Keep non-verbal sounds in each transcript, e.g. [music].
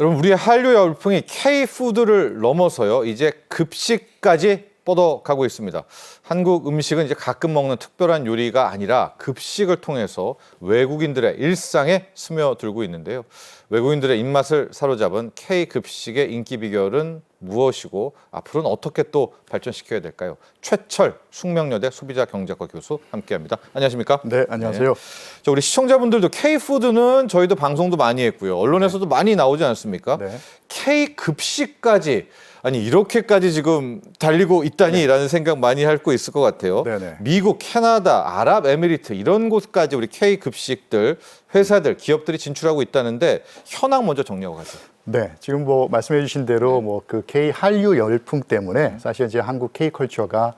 여러분 우리의 한류 열풍이 K 푸드를 넘어서요 이제 급식까지 뻗어가고 있습니다. 한국 음식은 이제 가끔 먹는 특별한 요리가 아니라 급식을 통해서 외국인들의 일상에 스며들고 있는데요. 외국인들의 입맛을 사로잡은 K 급식의 인기 비결은 무엇이고 앞으로는 어떻게 또 발전시켜야 될까요? 최철 숙명여대 소비자 경제과 교수 함께합니다. 안녕하십니까? 네, 안녕하세요. 자, 우리 시청자분들도 K 푸드는 저희도 방송도 많이 했고요. 언론에서도 많이 나오지 않습니까? 네. K 급식까지 아니 이렇게까지 지금 달리고 있다니라는 생각 많이 할거 있을 것 같아요. 네, 네. 미국, 캐나다, 아랍에미리트 이런 곳까지 우리 K 급식들 회사들, 기업들이 진출하고 있다는데 현황 먼저 정리하고 가죠. 네, 지금 뭐 말씀해 주신 대로 뭐 그 K 한류 열풍 때문에 사실 이제 한국 K 컬처가 아,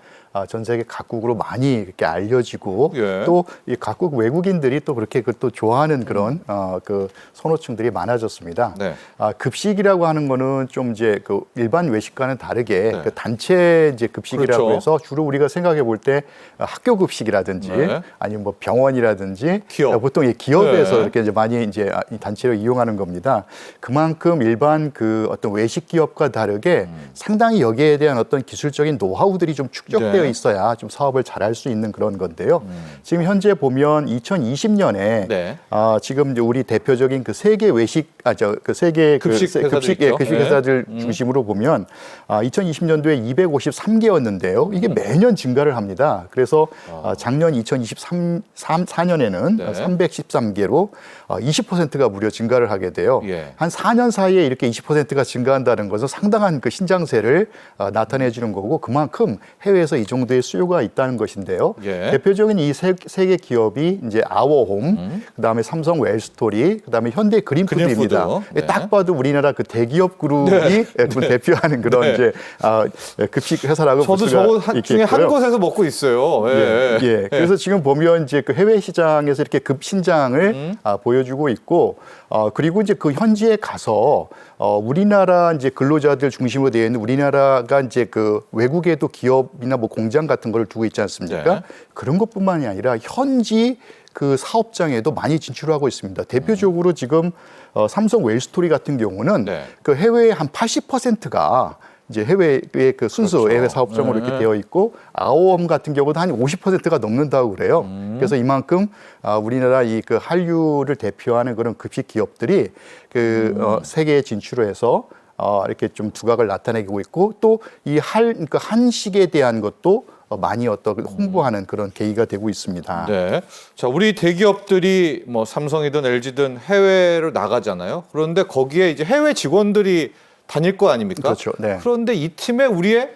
전 세계 각국으로 많이 이렇게 알려지고 예. 또이 각국 외국인들이 또 그렇게 그또 좋아하는 그런 어, 그 선호층들이 많아졌습니다. 네. 아, 급식이라고 하는 거는 좀 이제 그 일반 외식과는 다르게 네. 그 단체 이제 급식이라고 그렇죠. 해서 주로 우리가 생각해 볼 때 학교 급식이라든지 네. 아니면 뭐 병원이라든지 기업. 아, 보통 이 기업에서 네. 이렇게 이제 많이 이제 아, 이 단체로 이용하는 겁니다. 그만큼 일반 그 어떤 외식 기업과 다르게 음. 상당히 여기에 대한 어떤 기술적인 노하우들이 좀 축적되어 네. 있어야 좀 사업을 잘할 수 있는 그런 건데요. 지금 현재 보면 2020년에 음. 네. 아, 지금 이제 우리 대표적인 그 세계 외식 아 저 그 세계 그 급식 세- 회사들 급식 있죠. 예, 급식 네. 회사들 중심으로 보면 아, 2020년도에 253개였는데요. 이게 음. 매년 증가를 합니다. 그래서 아, 작년 2023 4년에는 네. 313개로 어, 20%가 무려 증가를 하게 돼요. 예. 한 4년 사이에 이렇게 20%가 증가한다는 것은 상당한 그 신장세를 어, 나타내 주는 거고 그만큼 해외에서 이 정도의 수요가 있다는 것인데요. 예. 대표적인 이 세 개 기업이 이제 아워홈, 그다음에 삼성 웰스토리, 그다음에 현대 그린푸드입니다. 그린푸드. 네. 딱 봐도 우리나라 그 대기업 그룹이 예, 그 대표하는 그런 네. 이제 아, 급식 회사라고 볼 저도 저거 한- 중에 한 있겠고요. 곳에서 먹고 있어요. 예. 예, 예. 그래서 지금 보면 이제 그 해외 시장에서 이렇게 급신장을 음. 아, 보여주고 있고, 어, 그리고 이제 그 현지에 가서 어, 우리나라 이제 근로자들 중심으로 되어 있는 우리나라가 이제 그 외국에도 기업이나 뭐 공장 같은 걸 두고 있지 않습니까? 네. 그런 것뿐만이 아니라 현지 그 사업장에도 많이 진출하고 있습니다. 대표적으로 지금 어, 삼성 웰스토리 같은 경우는 네. 그 해외의 한 80%가 이제 해외의 그 순수 그렇죠. 해외 사업장으로 네. 이렇게 되어 있고 아오엄 같은 경우도 한 50%가 넘는다고 그래요. 음. 그래서 이만큼 아, 우리나라 이 그 한류를 대표하는 그런 급식 기업들이 그 음. 어, 세계에 진출을 해서 어, 이렇게 좀 두각을 나타내고 있고 또 이 할 그러니까 한식에 대한 것도 어, 많이 어떤 홍보하는 그런 계기가 되고 있습니다. 네. 자, 우리 대기업들이 뭐 삼성이든 LG든 해외로 나가잖아요. 그런데 거기에 이제 해외 직원들이 다닐 거 아닙니까? 그렇죠. 네. 그런데 이 팀에 우리의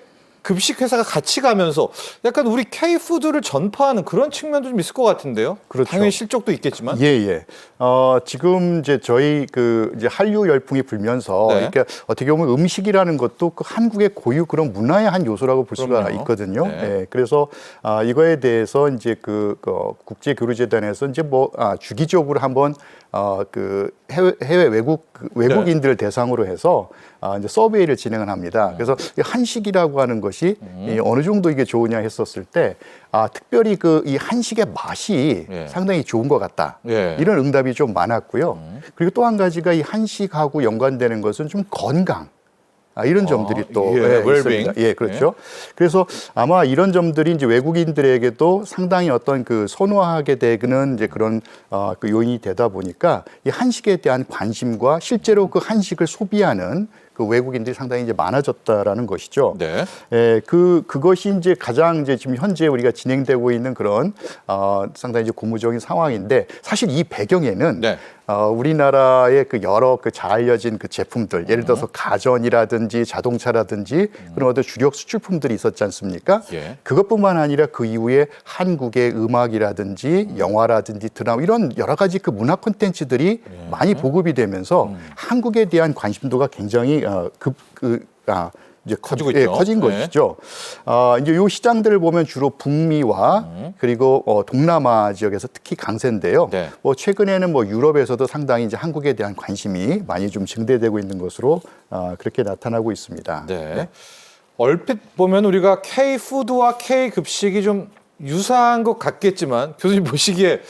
급식 회사가 같이 가면서 약간 우리 K 푸드를 전파하는 그런 측면도 좀 있을 것 같은데요. 그렇죠. 당연히 실적도 있겠지만. 예, 예. 어, 지금 이제 저희 그 이제 한류 열풍이 불면서 네. 이렇게 어떻게 보면 음식이라는 것도 그 한국의 고유 그런 문화의 한 요소라고 볼 수가 그럼요. 있거든요. 네. 예. 그래서 아, 이거에 대해서 이제 그, 그 국제 교류재단에서 이제 뭐 아, 주기적으로 한번 어, 그 해외, 해외 외국 그 외국인들 대상으로 해서 아, 이제 서베이를 진행을 합니다. 그래서 이 한식이라고 하는 것이 이 어느 정도 이게 좋으냐 했었을 때 아, 특별히 그 이 한식의 맛이 예. 상당히 좋은 것 같다. 예. 이런 응답이 좀 많았고요. 그리고 또 한 가지가 이 한식하고 연관되는 것은 좀 건강. 아, 이런 점들이 또 예, 예, 웰빙. 예, 그렇죠. 그래서 아마 이런 점들이 이제 외국인들에게도 상당히 어떤 그 선호하게 되는 이제 그런 어, 그 요인이 되다 보니까 이 한식에 대한 관심과 실제로 그 한식을 소비하는 그 외국인들이 상당히 이제 많아졌다라는 것이죠. 네. 예, 그 그것이 이제 가장 이제 지금 현재 우리가 진행되고 있는 그런 어, 상당히 이제 고무적인 상황인데 사실 이 배경에는 네. 어, 우리나라의 그 여러 그 잘 알려진 그 제품들, 예를 들어서 가전이라든지 자동차라든지 그런 어떤 주력 수출품들이 있었지 않습니까? 예. 그것뿐만 아니라 그 이후에 한국의 음악이라든지 영화라든지 드라마 이런 여러 가지 그 문화 콘텐츠들이 예. 많이 보급이 되면서 음. 한국에 대한 관심도가 굉장히 어, 급, 그, 아, 이제 커지고 예, 있죠. 커진 네. 것이죠. 아, 이제 요 시장들을 보면 주로 북미와 음. 그리고 어, 동남아 지역에서 특히 강세인데요. 네. 뭐 최근에는 뭐 유럽에서도 상당히 이제 한국에 대한 관심이 많이 좀 증대되고 있는 것으로 아, 그렇게 나타나고 있습니다. 네. 얼핏 보면 우리가 K 푸드와 K 급식이 좀 유사한 것 같겠지만 교수님 보시기에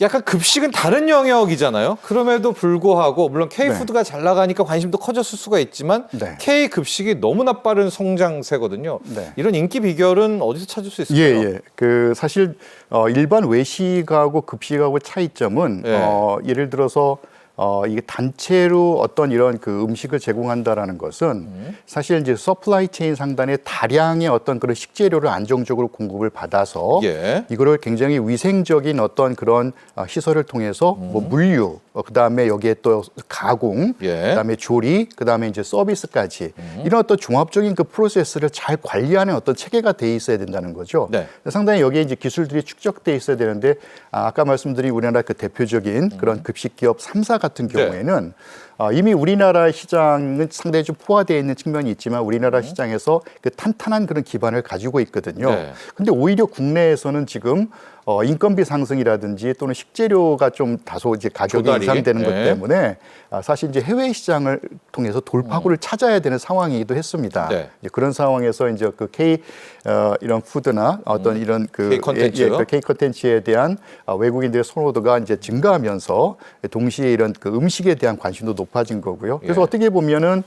약간 급식은 다른 영역이잖아요. 그럼에도 불구하고 물론 K 푸드가 잘 나가니까 관심도 커졌을 수가 있지만 네. K 급식이 너무나 빠른 성장세거든요. 네. 이런 인기 비결은 어디서 찾을 수 예, 있을까요? 예. 그 사실 어, 일반 외식하고 급식하고 차이점은 예. 어, 예를 들어서 어, 이게 단체로 어떤 이런 그 음식을 제공한다라는 것은 음. 사실 이제 서플라이 체인 상단에 다량의 어떤 그런 식재료를 안정적으로 공급을 받아서 예. 이거를 굉장히 위생적인 어떤 그런 어, 시설을 통해서 뭐 물류, 어, 그다음에 여기에 또 가공, 음. 예. 음. 그다음에 조리, 그다음에 이제 서비스까지 이런 어떤 종합적인 그 프로세스를 잘 관리하는 어떤 체계가 돼 있어야 된다는 거죠. 네. 상당히 여기에 이제 기술들이 축적돼 있어야 되는데 아, 아까 말씀드린 우리나라 그 대표적인 음. 그런 급식 기업 3사 같은 네. 경우에는 아, 이미 우리나라 시장은 상당히 좀 포화되어 있는 측면이 있지만 우리나라 시장에서 그 탄탄한 그런 기반을 가지고 있거든요. 음. 네. 근데 오히려 국내에서는 지금 어, 인건비 상승이라든지 또는 식재료가 좀 다소 이제 가격이 조달이? 인상되는 것 네. 때문에 아, 사실 이제 해외 시장을 통해서 돌파구를 찾아야 되는 상황이기도 했습니다. 음. 네. 이제 그런 상황에서 이제 그 K 어, 이런 푸드나 어떤 이런 그 음. K 컨텐츠. 예, 예, 그 K 컨텐츠에 대한 아, 외국인들의 선호도가 이제 증가하면서 동시에 이런 그 음식에 대한 관심도 높 아진 거고요. 그래서 예. 어떻게 보면은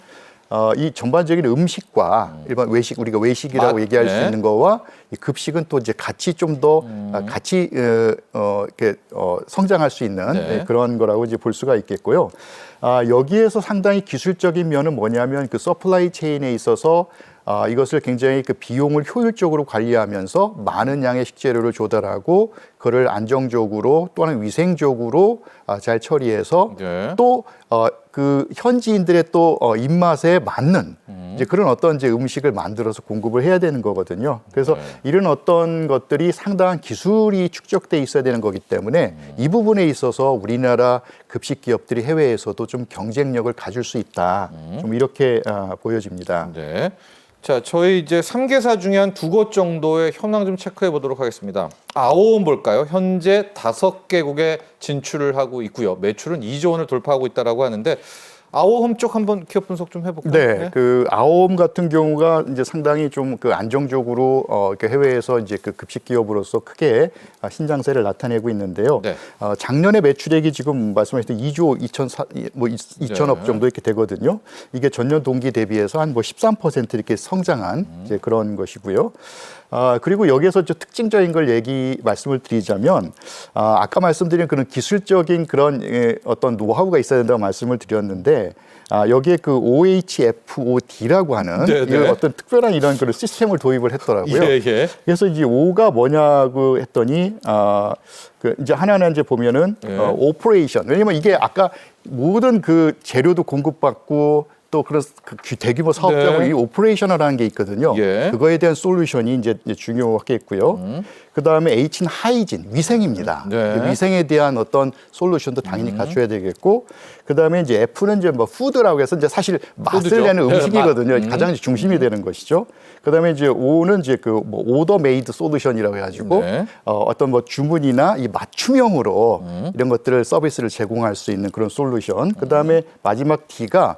어, 이 전반적인 음식과 일반 외식 우리가 외식이라고 맛, 얘기할 네. 수 있는 거와 이 급식은 또 이제 같이 좀더 음. 아, 같이 어, 어, 이렇게 어, 성장할 수 있는 네. 예, 그런 거라고 이제 볼 수가 있겠고요. 아, 여기에서 상당히 기술적인 면은 뭐냐면 그 서플라이 체인에 있어서 아, 이것을 굉장히 그 비용을 효율적으로 관리하면서 많은 양의 식재료를 조달하고 그를 안정적으로 또는 위생적으로 아, 잘 처리해서 네. 또 어, 그 현지인들의 또 어, 입맛에 맞는 이제 그런 어떤 이제 음식을 만들어서 공급을 해야 되는 거거든요. 그래서 네. 이런 어떤 것들이 상당한 기술이 축적돼 있어야 되는 거기 때문에 이 부분에 있어서 우리나라 급식 기업들이 해외에서도 좀 경쟁력을 가질 수 있다. 좀 이렇게 아, 보여집니다. 네. 자, 저희 이제 3개사 중에 한 두 곳 정도의 현황 좀 체크해 보도록 하겠습니다. 아오온 볼까요? 현재 다섯 개국에 진출을 하고 있고요. 매출은 2조 원을 돌파하고 있다라고 하는데 아오홈 쪽 한번 기업 분석 좀 해볼까요? 네, 그 아오홈 같은 경우가 이제 상당히 좀 그 안정적으로 어, 이렇게 해외에서 이제 그 급식 기업으로서 크게 아, 신장세를 나타내고 있는데요. 네. 어, 작년에 매출액이 지금 말씀하셨던 2조 2천 뭐 2천억 네. 정도 이렇게 되거든요. 이게 전년 동기 대비해서 한 뭐 13% 이렇게 성장한 음. 이제 그런 것이고요. 아, 그리고 여기에서 좀 특징적인 걸 얘기 말씀을 드리자면 아, 아까 말씀드린 그런 기술적인 그런 예, 어떤 노하우가 있어야 된다고 말씀을 드렸는데 아, 여기에 그 OHFOD라고 하는 네, 네. 이 어떤 특별한 이런 그런 시스템을 도입을 했더라고요. 예, 예. 그래서 이제 오가 뭐냐고 했더니 아, 그 이제 하나는 이제 보면은 예. 어, 오퍼레이션. 왜냐면 이게 아까 모든 그 재료도 공급받고 또 그런 그 규- 대규모 사업장을 네. 이 오퍼레이셔널하는 게 있거든요. 예. 음. 그거에 대한 솔루션이 이제 중요하겠고요. 그 다음에 H는 하이진, 위생입니다. 네. 음. 위생에 대한 어떤 솔루션도 당연히 갖춰야 되겠고, 그 다음에 이제 F는 이제 뭐 푸드라고 해서 이제 사실 맛을 푸드죠. 내는 네, 음식이거든요. 맛. 음. 가장 중심이 되는 것이죠. 그 다음에 이제 O는 이제 그뭐 오더 메이드 솔루션이라고 해가지고 네. 어, 어떤 뭐 주문이나 이 맞춤형으로 음. 이런 것들을 서비스를 제공할 수 있는 그런 솔루션. 그 다음에 마지막 D가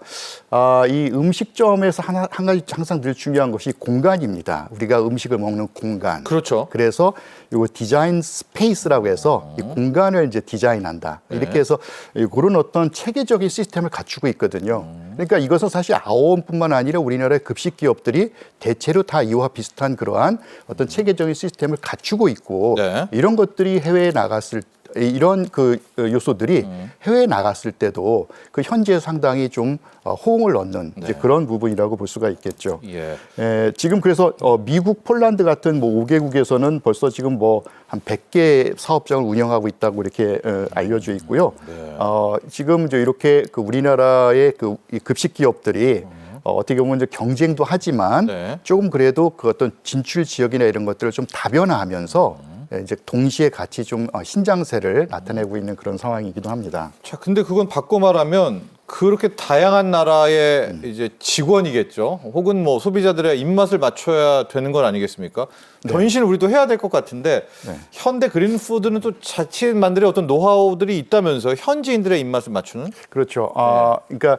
아, 이 음식점에서 하나, 한 가지 항상 늘 중요한 것이 공간입니다. 우리가 음식을 먹는 공간. 그렇죠. 그래서 요거 디자인 스페이스라고 해서 이 공간을 이제 디자인한다. 이렇게 해서 이 그런 어떤 체계적인 시스템을 갖추고 있거든요. 그러니까 이것은 사실 아오원뿐만 아니라 우리나라의 급식 기업들이 대체로 다 이와 비슷한 그러한 어떤 체계적인 시스템을 갖추고 있고 네. 이런 것들이 해외에 나갔을 때 이런 그 요소들이 해외에 나갔을 때도 그 현지에 상당히 좀 어, 호응을 얻는 이제 그런 부분이라고 볼 수가 있겠죠. 예. 에, 지금 그래서 어, 미국, 폴란드 같은 뭐 5개국에서는 벌써 지금 뭐 한 100개 사업장을 운영하고 있다고 이렇게 어, 알려져 있고요. 네. 어, 지금 이제 이렇게 그 우리나라의 그이 급식 기업들이 어, 어떻게 보면 이제 경쟁도 하지만 네. 조금 그래도 그 어떤 진출 지역이나 이런 것들을 좀 다변화하면서 예, 이제 동시에 같이 좀 어, 신장세를 나타내고 있는 그런 상황이기도 합니다. 자, 근데 그건 바꿔 말하면 그렇게 다양한 나라의 음. 이제 직원이겠죠. 혹은 뭐 소비자들의 입맛을 맞춰야 되는 건 아니겠습니까? 변신 우리도 해야 될 것 같은데 네. 현대 그린푸드는 또 자칫 만들의 어떤 노하우들이 있다면서 현지인들의 입맛을 맞추는? 그렇죠. 아, 그러니까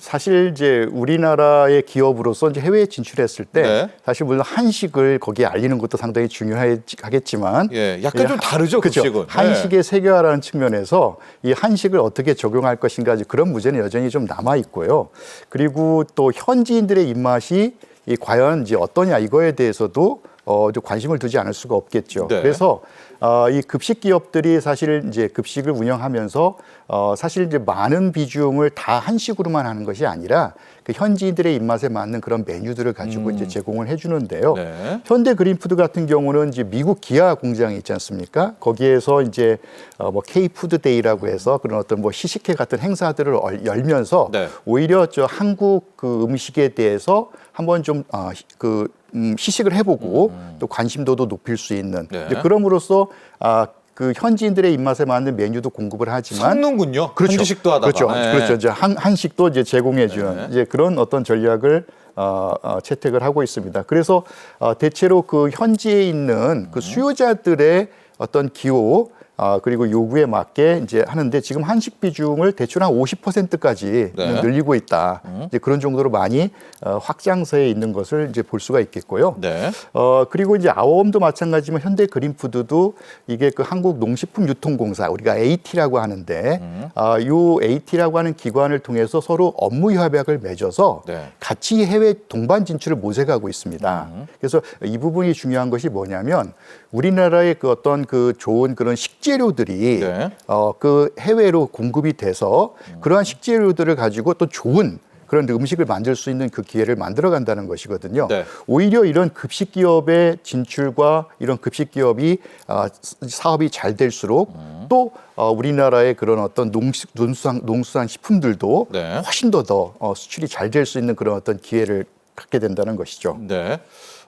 사실 이제 우리나라의 기업으로서 이제 해외에 진출했을 때 네. 사실 물론 한식을 거기에 알리는 것도 상당히 중요하겠지만 예, 약간 좀 다르죠, 그죠? 급식은. 네. 한식의 세계화라는 측면에서 이 한식을 어떻게 적용할 것인가 그런 문제는 여전히 좀 남아 있고요. 그리고 또 현지인들의 입맛이 이 과연 이제 어떠냐 이거에 대해서도 어, 좀 관심을 두지 않을 수가 없겠죠. 네. 그래서 어, 이 급식 기업들이 사실 이제 급식을 운영하면서 어, 사실 이제 많은 비중을 다 한식으로만 하는 것이 아니라 그 현지인들의 입맛에 맞는 그런 메뉴들을 가지고 이제 제공을 해주는데요. 음. 네. 현대 그린푸드 같은 경우는 이제 미국 기아 공장이 있지 않습니까? 거기에서 이제 어, 뭐 K푸드 데이라고 해서 그런 어떤 뭐 시식회 같은 행사들을 얼- 열면서 네. 오히려 저 한국 그 음식에 대해서 한번 좀그 음, 시식을 해보고 또 관심도도 높일 수 있는 음. 네. 그럼으로써 아, 그 현지인들의 입맛에 맞는 메뉴도 공급을 하지만 섞는군요. 그렇죠. 한식도 하다가. 그렇죠. 예. 그렇죠. 이제 한, 한식도 이제 제공해 주는 네. 이제 그런 어떤 전략을 어, 어, 채택을 하고 있습니다. 그래서 어, 대체로 그 현지에 있는 그 수요자들의 어떤 기호 아, 그리고 요구에 맞게 이제 하는데 지금 한식 비중을 대충 한 50%까지 네. 늘리고 있다. 이제 그런 정도로 많이 어, 확장세에 있는 것을 이제 볼 수가 있겠고요. 네. 어 그리고 이제 아워엄도 마찬가지지만 현대 그린푸드도 이게 그 한국 농식품 유통공사 우리가 AT라고 하는데 음. 아 요 AT라고 하는 기관을 통해서 서로 업무 협약을 맺어서 네. 같이 해외 동반 진출을 모색하고 있습니다. 음. 그래서 이 부분이 중요한 것이 뭐냐면 우리나라의 그 어떤 그 좋은 그런 식 재료들이 네. 어, 그 해외로 공급이 돼서 그러한 식재료들을 가지고 또 좋은 그런 음식을 만들 수 있는 그 기회를 만들어 간다는 것이거든요. 네. 오히려 이런 급식 기업의 진출과 이런 급식 기업이 아, 사업이 잘 될수록 또 어, 우리나라의 그런 어떤 농식, 농수산, 농수산 식품들도 네. 훨씬 더더 어, 수출이 잘 될 수 있는 그런 어떤 기회를 갖게 된다는 것이죠. 네.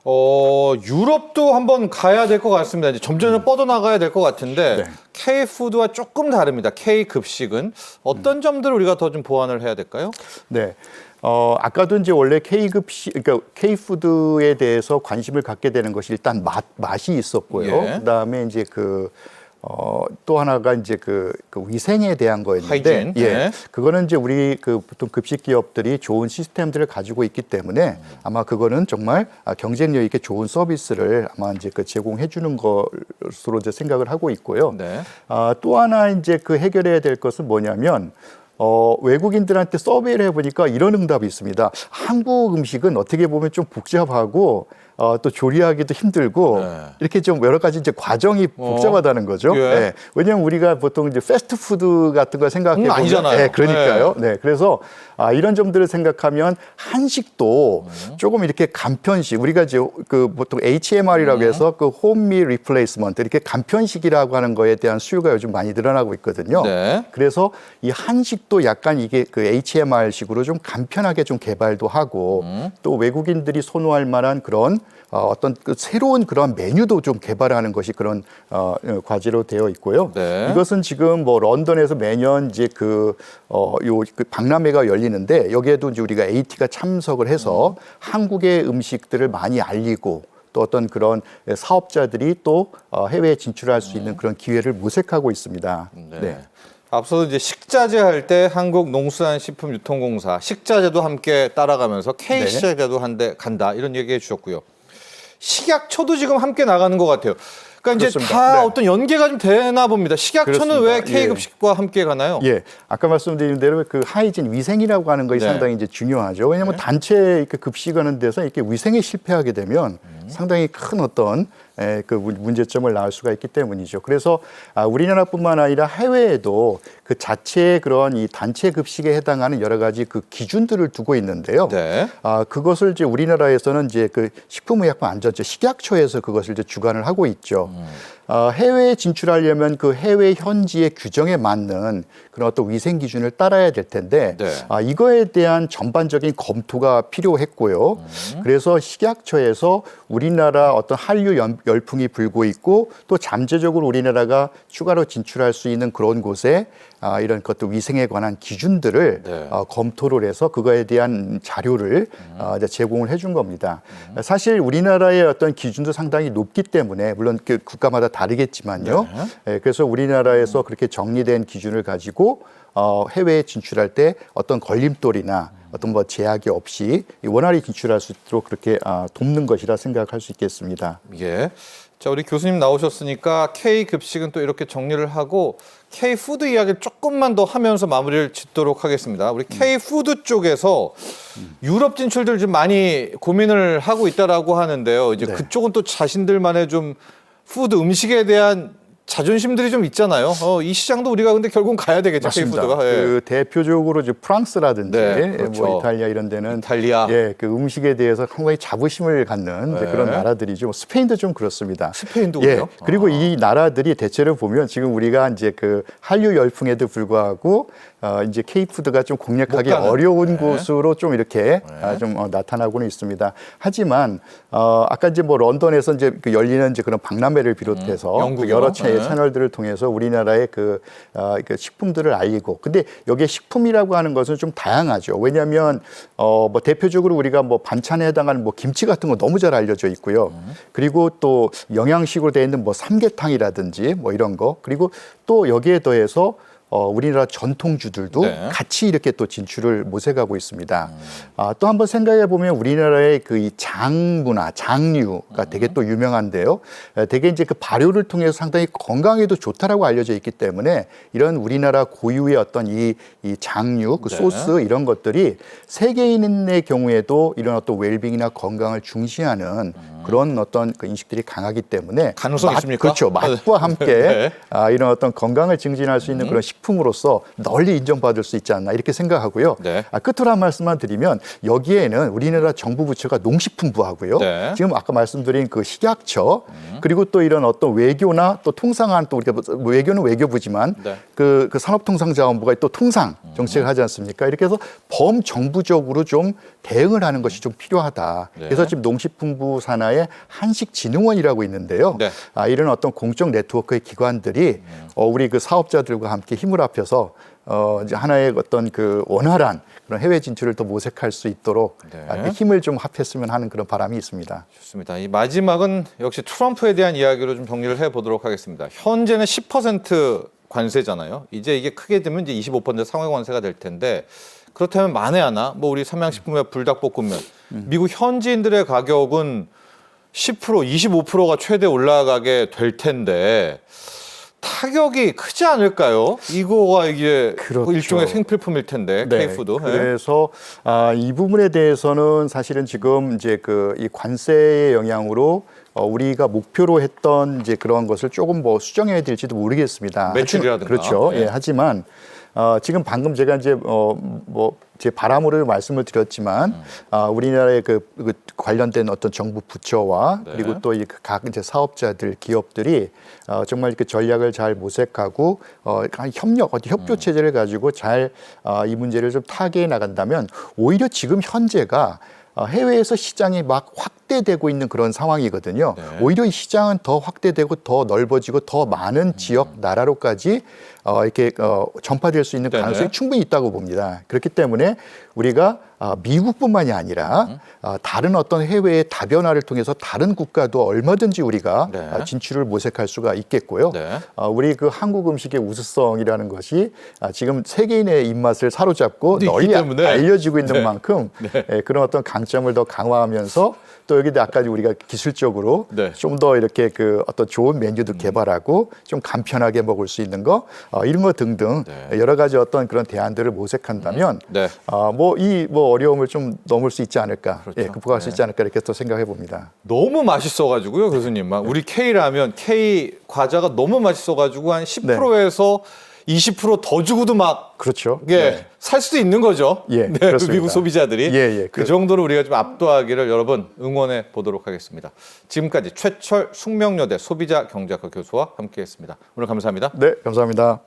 어, 유럽도 한번 가야 될 것 같습니다. 이제 점점 뻗어나가야 될 것 같은데 네. K 푸드와 조금 다릅니다. K 급식은 어떤 점들을 우리가 더 좀 보완을 해야 될까요? 네. 어, 아까도 이제 원래 K급식, 그러니까 K푸드에 대해서 관심을 갖게 되는 것이 일단 맛, 맛이 있었고요. 예. 그 다음에 이제 그, 어, 또 하나가 이제 그, 그 위생에 대한 거였는데, 하이진, 예. 네. 그거는 이제 우리 그 보통 급식 기업들이 좋은 시스템들을 가지고 있기 때문에 아마 그거는 정말 아, 경쟁력 있게 좋은 서비스를 아마 이제 그 제공해 주는 것으로 이제 생각을 하고 있고요. 네. 아, 또 하나 이제 그 해결해야 될 것은 뭐냐면 어, 외국인들한테 서베이를 해보니까 이런 응답이 있습니다. 한국 음식은 어떻게 보면 좀 복잡하고 어, 또 조리하기도 힘들고 네. 이렇게 좀 여러 가지 이제 과정이 어. 복잡하다는 거죠. 예. 네. 왜냐하면 우리가 보통 이제 패스트푸드 같은 걸 생각해 음, 보면 아니잖아요. 네, 그러니까요. 네. 그래서 아, 이런 점들을 생각하면 한식도 음. 조금 이렇게 간편식 우리가 이제 그 보통 HMR이라고 음. 해서 그 홈미 리플레이스먼트 이렇게 간편식이라고 하는 거에 대한 수요가 요즘 많이 늘어나고 있거든요. 네. 그래서 이 한식도 약간 이게 그 HMR식으로 좀 간편하게 좀 개발도 하고 음. 또 외국인들이 선호할 만한 그런 어, 어떤 그 새로운 그런 메뉴도 좀 개발하는 것이 그런 어, 어, 과제로 되어 있고요. 네. 이것은 지금 뭐 런던에서 매년 이제 그, 어, 요, 그 박람회가 열리는데 여기에도 이제 우리가 AT가 참석을 해서 한국의 음식들을 많이 알리고 또 어떤 그런 사업자들이 또 어, 해외에 진출할 수 있는 그런 기회를 모색하고 있습니다. 네. 앞서 이제 식자재 할 때 한국 농수산식품유통공사 식자재도 함께 따라가면서 K 네. 식자재도 한데 간다 이런 얘기해 주셨고요. 식약처도 지금 함께 나가는 것 같아요. 그러니까 이제 그렇습니다. 다 네. 어떤 연계가 좀 되나 봅니다. 식약처는 그렇습니다. 왜 K 급식과 함께 가나요? 예, 아까 말씀드린 대로 그 하이진 위생이라고 하는 것이 네. 상당히 이제 중요하죠. 왜냐하면 단체 이렇게 급식하는 데서 이렇게 위생에 실패하게 되면 상당히 큰 어떤 에, 그 문- 문제점을 낳을 수가 있기 때문이죠. 그래서 아, 우리나라뿐만 아니라 해외에도 그 자체의 그런 이 단체 급식에 해당하는 여러 가지 그 기준들을 두고 있는데요. 네. 아, 그것을 이제 우리나라에서는 이제 그 식품의약품 안전처 식약처에서 그것을 이제 주관을 하고 있죠. 아, 해외에 진출하려면 그 해외 현지의 규정에 맞는 그런 어떤 위생 기준을 따라야 될 텐데 네. 아, 이거에 대한 전반적인 검토가 필요했고요. 그래서 식약처에서 우리나라 어떤 한류 연- 열풍이 불고 있고 또 잠재적으로 우리나라가 추가로 진출할 수 있는 그런 곳에 아, 이런 것도 위생에 관한 기준들을 네. 어, 검토를 해서 그거에 대한 자료를 음. 어, 이제 제공을 해준 겁니다. 사실 우리나라의 어떤 기준도 상당히 높기 때문에 물론 그 국가마다 다르겠지만요. 네. 예, 그래서 우리나라에서 그렇게 정리된 기준을 가지고 어, 해외에 진출할 때 어떤 걸림돌이나 어떤 뭐 제약이 없이 원활히 진출할 수 있도록 그렇게 아, 돕는 것이라 생각할 수 있겠습니다. 예. 자, 우리 교수님 나오셨으니까 K 급식은 또 이렇게 정리를 하고 K 푸드 이야기를 조금만 더 하면서 마무리를 짓도록 하겠습니다. 우리 K 푸드 쪽에서 유럽 진출들 좀 많이 고민을 하고 있다라고 하는데요. 이제 네. 그쪽은 또 자신들만의 좀 푸드 음식에 대한 자존심들이 좀 있잖아요. 어, 이 시장도 우리가 근데 결국은 가야 되겠죠. 맞습니다. 푸드가. 예. 그 대표적으로 이제 프랑스라든지 네, 그렇죠. 뭐 이탈리아 이런 데는 이탈리아. 예, 그 음식에 대해서 상당히 자부심을 갖는 네. 그런 나라들이죠. 스페인도 좀 그렇습니다. 스페인도 예. 그래요? 그리고 아. 이 나라들이 대체로 보면 지금 우리가 이제 그 한류 열풍에도 불구하고 어 이제 K푸드가 좀 공략하기. 어려운 네. 곳으로 좀 이렇게 아, 좀 어, 나타나고는 있습니다. 하지만 어 아까 이제 뭐 런던에서 이제 그 열리는 이제 그런 박람회를 비롯해서 음, 영국이요? 여러 채 네. 채널들을 통해서 우리나라의 그, 어, 그 식품들을 알리고 근데 여기에 식품이라고 하는 것은 좀 다양하죠. 왜냐하면 어, 뭐 대표적으로 우리가 뭐 반찬에 해당하는 뭐 김치 같은 거 너무 잘 알려져 있고요. 그리고 또 영양식으로 되어 있는 뭐 삼계탕이라든지 뭐 이런 거 그리고 또 여기에 더해서 어, 우리나라 전통주들도 네. 같이 이렇게 또 진출을 모색하고 있습니다. 아, 또 한번 생각해 보면 우리나라의 그 이 장문화, 장류가 되게 또 유명한데요. 에, 되게 이제 그 발효를 통해서 상당히 건강에도 좋다라고 알려져 있기 때문에 이런 우리나라 고유의 어떤 이, 이 장류, 그 네. 소스 이런 것들이 세계인의 경우에도 이런 어떤 웰빙이나 건강을 중시하는 그런 어떤 그 인식들이 강하기 때문에 가능성이 맛, 있습니까? 그렇죠. 맛과 함께 [laughs] 네. 아, 이런 어떤 건강을 증진할 수 있는 그런 식품으로서 널리 인정받을 수 있지 않나 이렇게 생각하고요. 네. 아, 끝으로 한 말씀만 드리면 여기에는 우리나라 정부 부처가 농식품부하고요. 네. 지금 아까 말씀드린 그 식약처 그리고 또 이런 어떤 외교나 또 통상한 또 우리가 뭐 외교는 외교부지만 네. 그, 그 산업통상자원부가 또 통상 정책을 하지 않습니까? 이렇게 해서 범정부적으로 좀 대응을 하는 것이 좀 필요하다. 네. 그래서 지금 농식품부 산하에 한식진흥원이라고 있는데요. 네. 아, 이런 어떤 공적 네트워크의 기관들이 어, 우리 그 사업자들과 함께 힘을 합해서 어, 이제 하나의 어떤 그 원활한 그런 해외 진출을 더 모색할 수 있도록 네. 아, 그 힘을 좀 합했으면 하는 그런 바람이 있습니다. 좋습니다. 이 마지막은 역시 트럼프에 대한 이야기로 좀 정리를 해보도록 하겠습니다. 현재는 10% 관세잖아요. 이제 이게 크게 되면 이제 25% 상회 관세가 될 텐데 그렇다면 만에 하나 뭐 우리 삼양식품의 불닭볶음면 미국 현지인들의 가격은 10% 25%가 최대 올라가게 될 텐데 타격이 크지 않을까요? 이거가 이게 그렇죠. 일종의 생필품일 텐데 K푸드. 예. 그래서 아, 이 부분에 대해서는 사실은 지금 이제 그 이 관세의 영향으로 어, 우리가 목표로 했던 이제 그런 것을 조금 뭐 수정해야 될지도 모르겠습니다. 매출이라든가. 그렇죠. 예. 예. 하지만 어, 지금 방금 제가 이제 어, 뭐 제 바람으로 말씀을 드렸지만 음. 아, 우리나라의 그, 그 관련된 어떤 정부 부처와 네. 그리고 또이각 이제 사업자들 기업들이 어, 정말 그 전략을 잘 모색하고 어, 한 협력, 어떤 협조 음. 체제를 가지고 잘이 문제를 좀 타개해 나간다면 오히려 지금 현재가 어, 해외에서 시장이 막 확대되고 있는 그런 상황이거든요. 네. 오히려 이 시장은 더 확대되고 더 넓어지고 더 많은 지역 나라로까지 어, 이렇게 어, 전파될 수 있는. 가능성이 충분히 있다고 봅니다. 그렇기 때문에 우리가 아, 미국뿐만이 아니라 아, 다른 어떤 해외의 다변화를 통해서 다른 국가도 얼마든지 우리가 네. 아, 진출을 모색할 수가 있겠고요. 네. 아, 우리 그 한국 음식의 우수성이라는 것이 아, 지금 세계인의 입맛을 사로잡고 있기 널리 아- 때문에. 알려지고 있는 네. 만큼 예, 그런 어떤 강점을 더 강화하면서 또 여기다 아까 우리가 기술적으로 네. 좀더 이렇게 그 어떤 좋은 메뉴도 음. 개발하고 좀 간편하게 먹을 수 있는 거 어, 이런 거 등등 네. 여러 가지 어떤 그런 대안들을 모색한다면 네. 아, 뭐이뭐 어려움을 좀 넘을 수 있지 않을까, 그렇죠. 예, 극복할 수 네. 있지 않을까 이렇게 또 생각해 봅니다. 너무 맛있어가지고요, 교수님. 막 우리 K 라면, K 과자가 너무 맛있어가지고 한 10%에서 20%더 주고도 막 그렇죠. 예, 네. 살 수도 있는 거죠. 예, 네, 그. 미국 소비자들이 예, 예, 그 그- 정도로 우리가 좀 압도하기를 여러분 응원해 보도록 하겠습니다. 지금까지 최철 숙명여대 소비자 경제학과 교수와 함께했습니다. 오늘 감사합니다. 네, 감사합니다.